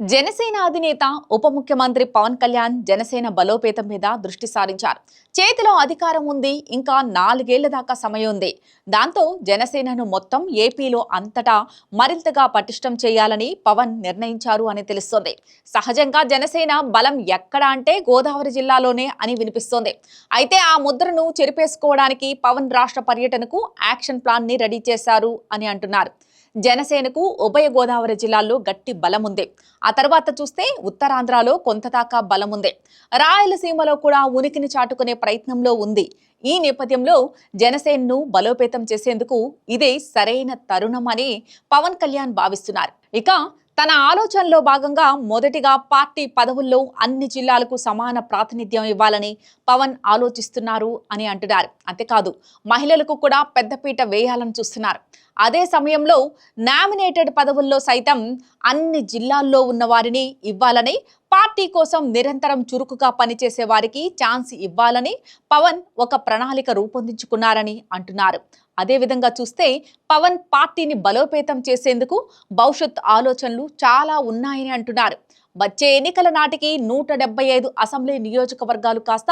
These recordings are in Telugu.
జనసేన అధినేత ఉప ముఖ్యమంత్రి పవన్ కళ్యాణ్ జనసేన బలోపేతం మీద దృష్టి సారించారు. చేతిలో అధికారం ఉంది ఇంకా నాలుగేళ్ళ దాకా సమయం ఉంది. దాంతో జనసేనను మొత్తం ఏపీలో అంతటా మరింతగా పటిష్టం చేయాలని పవన్ నిర్ణయించారు అని తెలుస్తోంది. సహజంగా జనసేన బలం ఎక్కడ అంటే గోదావరి జిల్లాలోనే అని వినిపిస్తోంది. అయితే ఆ ముద్రను చెరిపేసుకోవడానికి పవన్ రాష్ట్ర పర్యటనకు యాక్షన్ ప్లాన్ని రెడీ చేశారు అని అంటున్నారు. జనసేనకు ఉభయ గోదావరి జిల్లాల్లో గట్టి బలం ఉంది ఆ తర్వాత చూస్తే ఉత్తరాంధ్రలో కొంతదాకా బలముంది. బలం ఉంది రాయలసీమలో కూడా ఉనికిని చాటుకునే ప్రయత్నంలో ఉంది. ఈ నేపథ్యంలో జనసేనను బలోపేతం చేసేందుకు ఇదే సరైన తరుణం అని పవన్ కళ్యాణ్ భావిస్తున్నారు. ఇక తన ఆలోచనలో భాగంగా మొదటిగా పార్టీ పదవుల్లో అన్ని జిల్లాలకు సమాన ప్రాతినిధ్యం ఇవ్వాలని పవన్ ఆలోచిస్తున్నారు అని అంటున్నారు. అంతేకాదు మహిళలకు కూడా పెద్దపీట వేయాలని చూస్తున్నారు. అదే సమయంలో నామినేటెడ్ పదవుల్లో సైతం అన్ని జిల్లాల్లో ఉన్న వారిని ఇవ్వాలని పార్టీ కోసం నిరంతరం చురుకుగా పనిచేసే వారికి ఛాన్స్ ఇవ్వాలని పవన్ ఒక ప్రణాళిక రూపొందించుకున్నారని అంటున్నారు. అదేవిధంగా చూస్తే పవన్ పార్టీని బలోపేతం చేసేందుకు భవిష్యత్ ఆలోచనలు చాలా ఉన్నాయని అంటున్నారు. వచ్చే ఎన్నికల నాటికి నూట డెబ్బై ఐదు అసెంబ్లీ నియోజకవర్గాలు కాస్త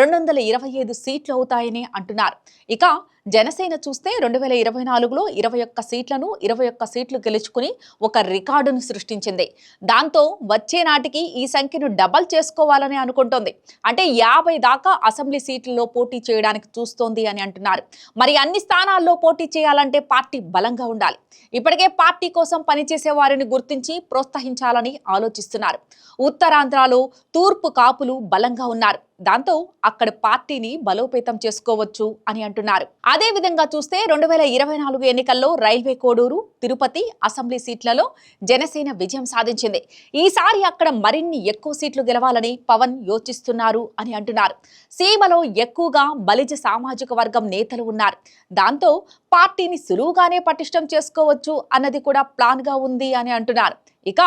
రెండు వందల ఇరవై ఐదు సీట్లు అవుతాయని అంటున్నారు. ఇక జనసేన చూస్తే రెండు వేల ఇరవై నాలుగులో ఇరవై ఒక్క సీట్లను ఇరవై ఒక్క సీట్లు గెలుచుకుని ఒక రికార్డును సృష్టించింది. దాంతో వచ్చే నాటికి ఈ సంఖ్యను డబల్ చేసుకోవాలని అనుకుంటోంది. అంటే యాభై దాకా అసెంబ్లీ సీట్లలో పోటీ చేయడానికి చూస్తోంది అని అంటున్నారు. మరి అన్ని స్థానాల్లో పోటీ చేయాలంటే పార్టీ బలంగా ఉండాలి. ఇప్పటికే పార్టీ కోసం పనిచేసే వారిని గుర్తించి ప్రోత్సహించాలని ఆలోచిస్తున్నారు. ఉత్తరాంధ్రలో తూర్పు కాపులు బలంగా ఉన్నారు. దాంతో అక్కడ పార్టీని బలోపేతం చేసుకోవచ్చు అని అంటున్నారు. అదే విధంగా చూస్తే రెండు వేల ఇరవై నాలుగు ఎన్నికల్లో రైల్వే కోడూరు తిరుపతి అసెంబ్లీ సీట్లలో జనసేన విజయం సాధించింది. ఈసారి అక్కడ మరిన్ని ఎక్కువ సీట్లు గెలవాలని పవన్ యోచిస్తున్నారు అని అంటున్నారు. సీమలో ఎక్కువగా బలిజ సామాజిక వర్గం నేతలు ఉన్నారు. దాంతో పార్టీని సులువుగానే పటిష్టం చేసుకోవచ్చు అన్నది కూడా ప్లాన్గా ఉంది అని అంటున్నారు. ఇక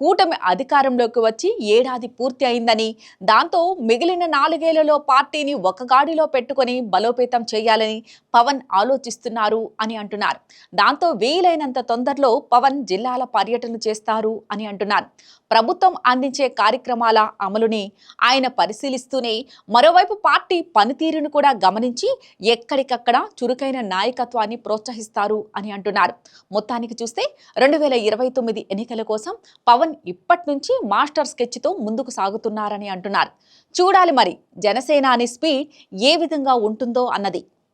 కూటమి అధికారంలోకి వచ్చి ఏడాది పూర్తి అయిందని దాంతో మిగిలిన నాలుగేళ్ళలో పార్టీని ఒక గాడిలో పెట్టుకొని బలోపేతం చేయాలని పవన్ ఆలోచిస్తున్నారు అని అంటున్నారు. దాంతో వీలైనంత తొందరలో పవన్ జిల్లాల పర్యటన చేస్తారు అని అంటున్నారు. ప్రభుత్వం అందించే కార్యక్రమాల అమలుని ఆయన పరిశీలిస్తూనే మరోవైపు పార్టీ పనితీరును కూడా గమనించి ఎక్కడికక్కడ చురుకైన నాయకత్వాన్ని ప్రోత్సహిస్తారు అని అంటున్నారు. మొత్తానికి చూస్తే రెండు వేల ఇరవై తొమ్మిది ఎన్నికల కోసం పవన్ ఇప్పటి నుంచి మాస్టర్ స్కెచ్తో ముందుకు సాగుతున్నారని అంటున్నారు. చూడాలి మరి జనసేనాని స్పీడ్ ఏ విధంగా ఉంటుందో అన్నది.